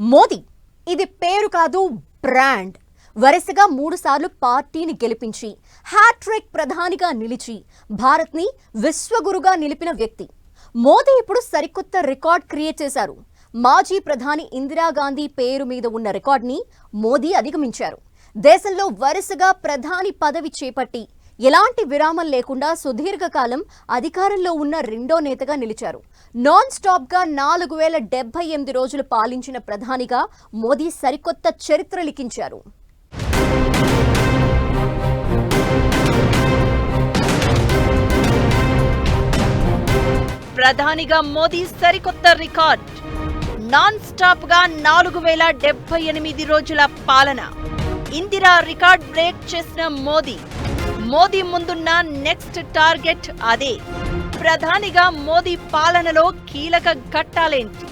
మోదీ. ఇది పేరు కాదు బ్రాండ్. వరుసగా మూడుసార్లు పార్టీని గెలిపించి హ్యాట్రిక్ ప్రధానిగా నిలిచి భారత్ని విశ్వగురుగా నిలిపిన వ్యక్తి. మోదీ ఇప్పుడు సరికొత్త రికార్డ్ క్రియేట్ చేశారు. మాజీ ప్రధాని ఇందిరాగాంధీ పేరు మీద ఉన్న రికార్డ్ని మోదీ అధిగమించారు. దేశంలో వరుసగా ప్రధాని పదవి చేపట్టి ఎలాంటి విరామం లేకుండా సుదీర్ఘకాలం అధికారంలో ఉన్న రెండో నేతగా నిలిచారు. నాన్ స్టాప్గా నాలుగు వేల డెబ్బై ఎనిమిది రోజులు పాలించిన ప్రధానిగా మోదీ సరికొత్త చరిత్ర లిఖించారు. ప్రధానిగా మోదీ సరికొత్త రికార్డ్. నాన్ స్టాప్గా నాలుగు వేల డెబ్బై ఎనిమిది రోజుల పాలన. ఇందిరా రికార్డ్ బ్రేక్ చేసిన మోదీ మోదీ ముందున్న నెక్స్ట్ టార్గెట్ అదే. ప్రధానిగా మోదీ పాలనలో కీలక ఘట్టాలేంటి?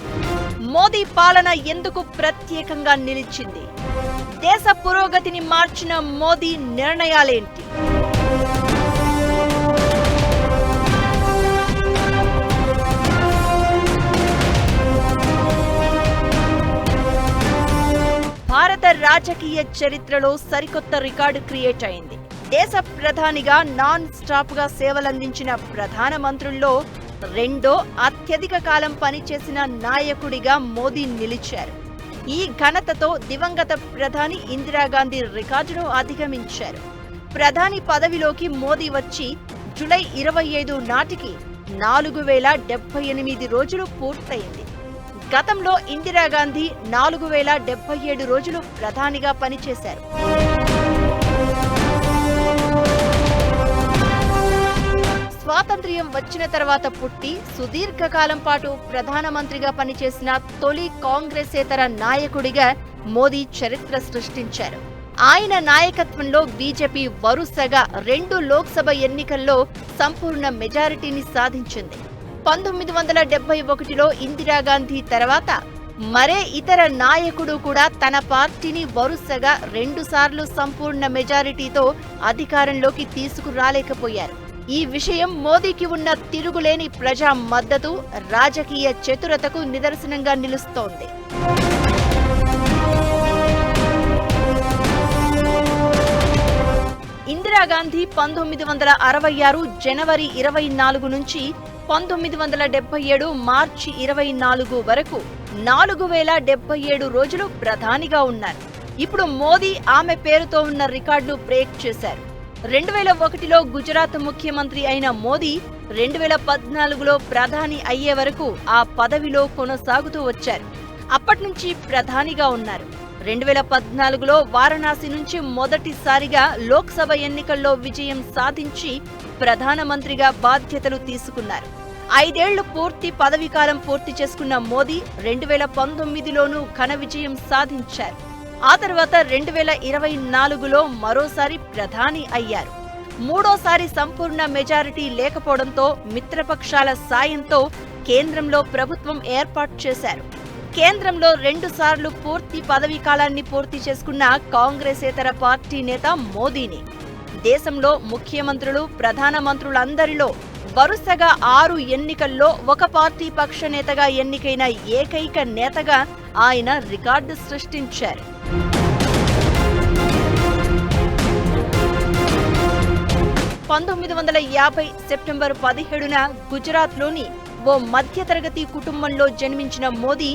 మోదీ పాలన ఎందుకు ప్రత్యేకంగా నిలిచింది? దేశ పురోగతిని మార్చిన మోదీ నిర్ణయాలేంటి? భారత రాజకీయ చరిత్రలో సరికొత్త రికార్డు క్రియేట్ అయింది. దేశ ప్రధానిగా నాన్ స్టాప్గా సేవలందించిన ప్రధాన మంత్రుల్లో రెండో అత్యధిక కాలం పనిచేసిన నాయకుడిగా మోదీ నిలిచారు. ఈ ఘనతతో దివంగత ప్రధాని ఇందిరాగాంధీ రికార్డును అధిగమించారు. ప్రధాని పదవిలోకి మోదీ వచ్చి జులై ఇరవై ఐదు నాటికి నాలుగు వేల డెబ్బై ఎనిమిది రోజులు పూర్తయింది. గతంలో ఇందిరాగాంధీ నాలుగు వేల డెబ్బై ఏడు రోజులు ప్రధానిగా పనిచేశారు. స్వాతంత్ర్యం వచ్చిన తర్వాత పుట్టి సుదీర్ఘకాలం పాటు ప్రధానమంత్రిగా పనిచేసిన తొలి కాంగ్రెసేతర నాయకుడిగా మోదీ చరిత్ర సృష్టించారు. ఆయన నాయకత్వంలో బీజేపీ వరుసగా రెండు లోక్సభ ఎన్నికల్లో సంపూర్ణ మెజారిటీని సాధించింది. పంతొమ్మిది వందల డెబ్బై ఒకటిలో ఇందిరాగాంధీ తర్వాత మరే ఇతర నాయకుడు కూడా తన పార్టీని వరుసగా రెండుసార్లు సంపూర్ణ మెజారిటీతో అధికారంలోకి తీసుకురాలేకపోయారు. ఈ విషయం మోదీకి ఉన్న తిరుగులేని ప్రజా మద్దతు రాజకీయ చతురతకు నిదర్శనంగా నిలుస్తోంది. ఇందిరాగాంధీ పంతొమ్మిది వందల అరవై ఆరు జనవరి ఇరవై నాలుగు నుంచి పంతొమ్మిది వందల డెబ్బై ఏడు మార్చి ఇరవై నాలుగు వరకు నాలుగు వేల డెబ్బై ఏడు రోజులు ప్రధానిగా ఉన్నారు. ఇప్పుడు మోదీ ఆమె పేరుతో ఉన్న రికార్డును బ్రేక్ చేశారు. రెండు వేల ఒకటిలో గుజరాత్ ముఖ్యమంత్రి అయిన మోదీ రెండు వేల పద్నాలుగులో ప్రధాని అయ్యే వరకు ఆ పదవిలో కొనసాగుతూ వచ్చారు. అప్పటి నుంచి ప్రధానిగా ఉన్నారు. రెండు వేల పద్నాలుగులో వారణాసి నుంచి మొదటిసారిగా లోక్సభ ఎన్నికల్లో విజయం సాధించి ప్రధానమంత్రిగా బాధ్యతలు తీసుకున్నారు. ఐదేళ్ళు పూర్తి పదవీకాలం పూర్తి చేసుకున్న మోదీ రెండు వేల పంతొమ్మిదిలోనూ ఘన విజయం సాధించారు. ఆ తర్వాత రెండు వేల ఇరవై నాలుగులో మరోసారి ప్రధాని అయ్యారు. మూడోసారి సంపూర్ణ మెజారిటీ లేకపోవడంతో మిత్రపక్షాల సాయంతో కేంద్రంలో ప్రభుత్వం ఏర్పాటు చేశారు. కేంద్రంలో రెండు సార్లు పూర్తి పదవీ కాలాన్ని పూర్తి చేసుకున్న కాంగ్రెసేతర పార్టీ నేత మోదీని. దేశంలో ముఖ్యమంత్రులు ప్రధానమంత్రులందరిలో వరుసగా ఆరు ఎన్నికల్లో ఒక పార్టీ పక్ష నేతగా ఎన్నికైన ఏకైక నేతగా ఆయన రికార్డు సృష్టించారు. పంతొమ్మిది వందల యాభై సెప్టెంబర్ పదిహేడున గుజరాత్లోని ఓ మధ్యతరగతి కుటుంబంలో జన్మించిన మోదీ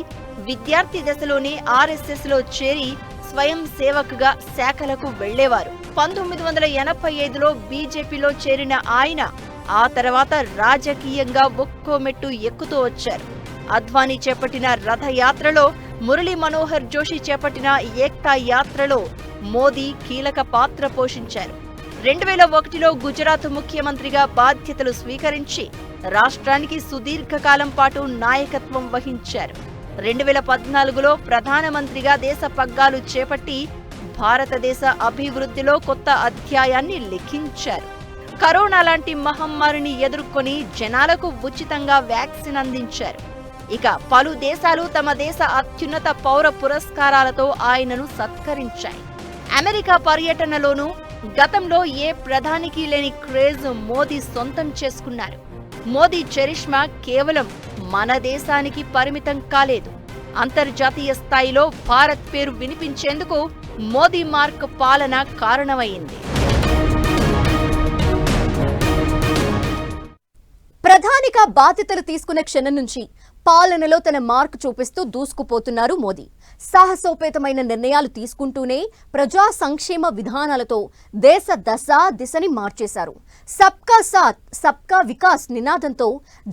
విద్యార్థి దశలోనే ఆర్ఎస్ఎస్లో చేరి స్వయం సేవకుగా శాఖలకు వెళ్ళేవారు. పంతొమ్మిది వందల ఎనభై ఐదులో బీజేపీలో చేరిన ఆయన ఆ తర్వాత రాజకీయంగా ఒక్కో మెట్టు ఎక్కుతూ వచ్చారు. అద్వానీ చేపట్టిన రథయాత్రలో మురళీ మనోహర్ జోషి చేపట్టిన ఏక్తా యాత్రలో మోదీ కీలక పాత్ర పోషించారు. రెండు వేల ఒకటిలో గుజరాత్ ముఖ్యమంత్రిగా బాధ్యతలు స్వీకరించి రాష్ట్రానికి సుదీర్ఘకాలం పాటు నాయకత్వం వహించారు. రెండు వేల పద్నాలుగులో ప్రధానమంత్రిగా దేశ పగ్గాలు చేపట్టి భారతదేశ అభివృద్ధిలో కొత్త అధ్యాయాన్ని లిఖించారు. కరోనా లాంటి మహమ్మారిని ఎదుర్కొని జనాలకు ఉచితంగా వ్యాక్సిన్ అందించారు. ఇక పలు దేశాలు తమ దేశ అత్యున్నత పౌర పురస్కారాలతో ఆయనను సత్కరించాయి. అమెరికా పర్యటనలోనూ గతంలో ఏ ప్రధానికి లేని క్రేజ్ మోదీ సొంతం చేసుకున్నారు. మోదీ చరిష్మా కేవలం మన దేశానికి పరిమితం కాలేదు. అంతర్జాతీయ స్థాయిలో భారత్ పేరు వినిపించేందుకు మోదీ మార్క్ పాలన కారణమైంది. ప్రధానిగా బాధ్యతలు తీసుకున్న క్షణం నుంచి పాలనలో తన మార్క్ చూపిస్తూ దూసుకుపోతున్నారు మోదీ. సాహసోపేతమైన నిర్ణయాలు తీసుకుంటూనే ప్రజా సంక్షేమ విధానాలతో దేశ దశ దిశని మార్చేశారు. సబ్కా సాత్ సబ్కా వికాస్ నినాదంతో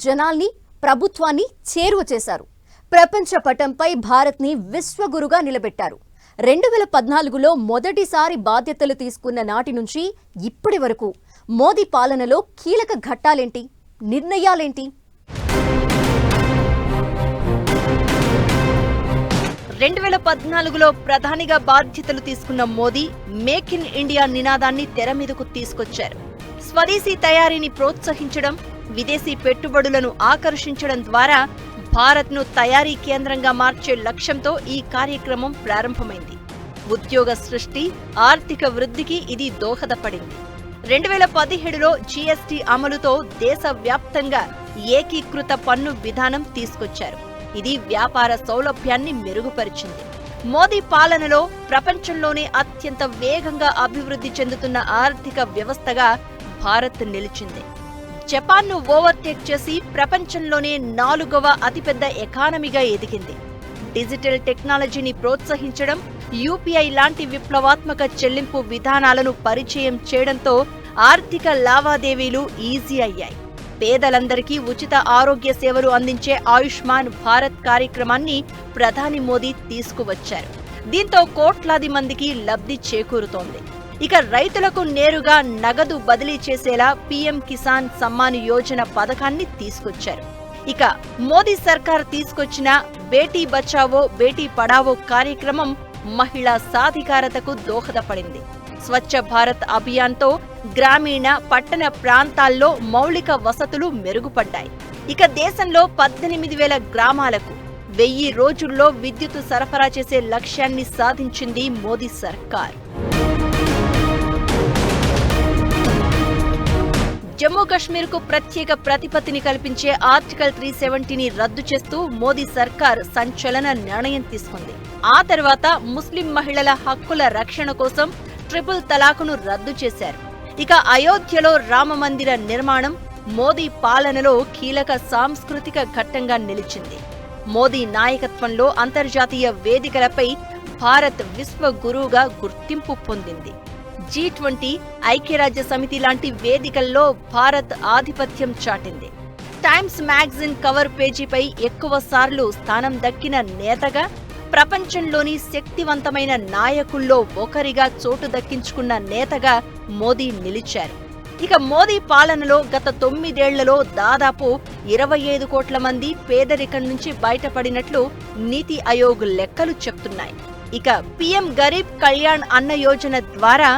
జనాల్ని ప్రభుత్వాన్ని చేరువ చేశారు. ప్రపంచ పటంపై భారత్ని విశ్వగురుగా నిలబెట్టారు. రెండు వేల పద్నాలుగులో మొదటిసారి బాధ్యతలు తీసుకున్న నాటి నుంచి ఇప్పటి వరకు మోదీ పాలనలో కీలక ఘట్టాలేంటి? నిర్ణయాలేంటి? రెండు వేల పద్నాలుగులో ప్రధానిగా బాధ్యతలు తీసుకున్న మోదీ మేక్ ఇన్ ఇండియా నినాదాన్ని తెర మీదకు తీసుకొచ్చారు. స్వదేశీ తయారీని ప్రోత్సహించడం విదేశీ పెట్టుబడులను ఆకర్షించడం ద్వారా భారత్ను తయారీ కేంద్రంగా మార్చే లక్ష్యంతో ఈ కార్యక్రమం ప్రారంభమైంది. ఉద్యోగ సృష్టి ఆర్థిక వృద్ధికి ఇది దోహదపడింది. రెండు వేల పదిహేడులో జీఎస్టీ అమలుతో దేశవ్యాప్తంగా ఏకీకృత పన్ను విధానం తీసుకొచ్చారు. ఇది వ్యాపార సౌలభ్యాన్ని మెరుగుపరిచింది. మోదీ పాలనలో ప్రపంచంలోనే అత్యంత వేగంగా అభివృద్ధి చెందుతున్న ఆర్థిక వ్యవస్థగా భారత్ నిలిచింది. జపాన్ను ఓవర్టేక్ చేసి ప్రపంచంలోనే నాలుగవ అతిపెద్ద ఎకానమీగా ఎదిగింది. డిజిటల్ టెక్నాలజీని ప్రోత్సహించడం యూపీఐ లాంటి విప్లవాత్మక చెల్లింపు విధానాలను పరిచయం చేయడంతో ఆర్థిక లావాదేవీలు ఈజీ అయ్యాయి. పేదలందరికీ ఉచిత ఆరోగ్య సేవలు అందించే ఆయుష్మాన్ భారత్ కార్యక్రమాన్ని ప్రధాని మోదీ తీసుకువచ్చారు. దీంతో కోట్లాది మందికి లబ్ధి చేకూరుతోంది. ఇక రైతులకు నేరుగా నగదు బదిలీ చేసేలా పీఎం కిసాన్ సమ్మాన్ యోజన పథకాన్ని తీసుకొచ్చారు. ఇక మోదీ సర్కార్ తీసుకొచ్చిన బేటీ బచావో బేటీ పడావో కార్యక్రమం మహిళా సాధికారతకు దోహదపడింది. స్వచ్ఛ భారత్ అభియాన్తో గ్రామీణ పట్టణ ప్రాంతాల్లో మౌలిక వసతులు మెరుగుపడ్డాయి. ఇక దేశంలో పద్దెనిమిది వేల గ్రామాలకు వెయ్యి రోజుల్లో విద్యుత్ సరఫరా చేసే లక్ష్యాన్ని సాధించింది మోదీ సర్కార్. జమ్మూ కశ్మీర్కు ప్రత్యేక ప్రతిపత్తిని కల్పించే ఆర్టికల్ త్రీ సెవెంటీని రద్దు చేస్తూ మోదీ సర్కార్ సంచలన నిర్ణయం తీసుకుంది. ఆ తర్వాత ముస్లిం మహిళల హక్కుల రక్షణ కోసం ట్రిపుల్ తలాకును రద్దు చేశారు. ఇక అయోధ్యలో రామ మందిర నిర్మాణం మోదీ పాలనలో కీలక సాంస్కృతిక ఘట్టంగా నిలిచింది. మోదీ నాయకత్వంలో అంతర్జాతీయ వేదికలపై భారత్ విశ్వ గురువుగా గుర్తింపు పొందింది. జీ ట్వంటీ ఐక్యరాజ్య సమితి లాంటి వేదికల్లో భారత్ ఆధిపత్యం చాటింది. టైమ్స్ మ్యాగజిన్ కవర్ పేజీపై ఎక్కువ సార్లు స్థానం దక్కిన నేతగా ప్రపంచంలోని శక్తివంతమైన నాయకుల్లో ఒకరిగా చోటు దక్కించుకున్న నేతగా మోదీ నిలిచారు. ఇక మోదీ పాలనలో గత తొమ్మిదేళ్ళలో దాదాపు ఇరవై ఐదు కోట్ల మంది పేదరికం నుంచి బయటపడినట్లు నీతి ఆయోగ్ లెక్కలు చెప్తున్నాయి. ఇక పీఎం గరీబ్ కళ్యాణ్ అన్న యోజన ద్వారా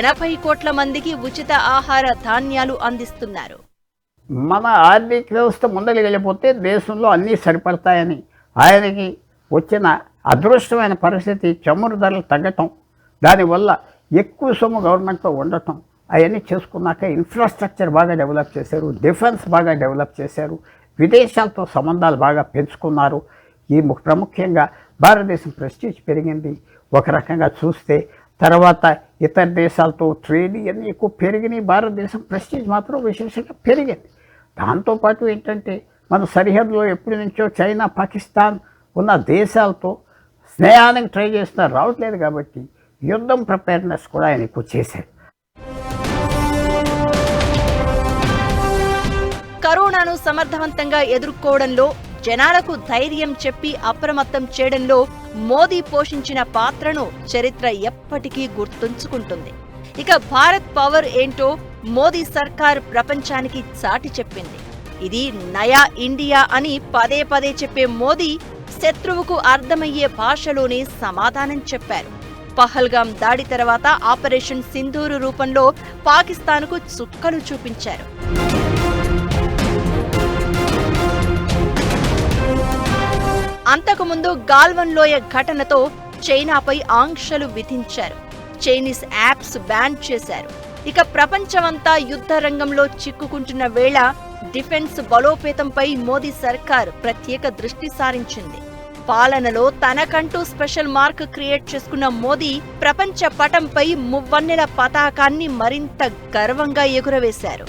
ఎనభై కోట్ల మందికి ఉచిత ఆహార ధాన్యాలు అందిస్తున్నారు. మన ఆర్థిక వ్యవస్థ ముందరికి వెళ్ళిపోతే దేశంలో అన్నీ సరిపడతాయని ఆయనకి వచ్చిన అదృష్టమైన పరిస్థితి చమురు ధరలు తగ్గటం దానివల్ల ఎక్కువ సొమ్ము గవర్నమెంట్తో ఉండటం అవన్నీ చేసుకున్నాక ఇన్ఫ్రాస్ట్రక్చర్ బాగా డెవలప్ చేశారు డిఫెన్స్ బాగా డెవలప్ చేశారు విదేశాలతో సంబంధాలు బాగా పెంచుకున్నారు. ఈ ప్రాముఖ్యంగా భారతదేశం ప్రెస్టీజ్ పెరిగింది. ఒక రకంగా చూస్తే తర్వాత ఇతర దేశాలతో ట్రేడ్ ఇవన్నీ ఎక్కువ పెరిగినాయి. భారతదేశం ప్రెస్టీజ్ మాత్రం విశేషంగా పెరిగింది. దాంతోపాటు ఏంటంటే మన సరిహద్దులో ఎప్పటి నుంచో చైనా పాకిస్తాన్ ఉన్న దేశాలతో స్నేహానికి ట్రై చేస్తున్నా రావట్లేదు కాబట్టి యుద్ధం ప్రిపేర్నెస్ కూడా ఆయన ఎక్కువ చేశారు కరోనాను సమర్థవంతంగా ఎదుర్కోవడంలో జనాలకు ధైర్యం చెప్పి అప్రమత్తం చేయడంలో మోదీ పోషించిన పాత్రను చరిత్ర ఎప్పటికీ గుర్తుంచుకుంటుంది. ఇక భారత్ పవర్ ఏంటో మోదీ సర్కార్ ప్రపంచానికి చాటి చెప్పింది. ఇది నయా ఇండియా అని పదే పదే చెప్పే మోదీ శత్రువుకు అర్థమయ్యే భాషలోనే సమాధానం చెప్పారు. పహల్గాం దాడి తర్వాత ఆపరేషన్ సింధూరు రూపంలో పాకిస్తాన్కు చుక్కలు చూపించారు. అంతకుముందు గాల్వన్ లోయ ఘటనతో చైనాపై ఆంక్షలు విధించారు. చైనీస్ యాప్స్ బ్యాన్ చేశారు. ఇక ప్రపంచమంతా యుద్ధ రంగంలో చిక్కుకుంటున్న వేళ డిఫెన్స్ బలోపేతంపై మోదీ సర్కార్ ప్రత్యేక దృష్టి సారించింది. పాలనలో తనకంటూ స్పెషల్ మార్క్ క్రియేట్ చేసుకున్న మోదీ ప్రపంచ పటంపై మువ్వన్నెల పతాకాన్ని మరింత గర్వంగా ఎగురవేశారు.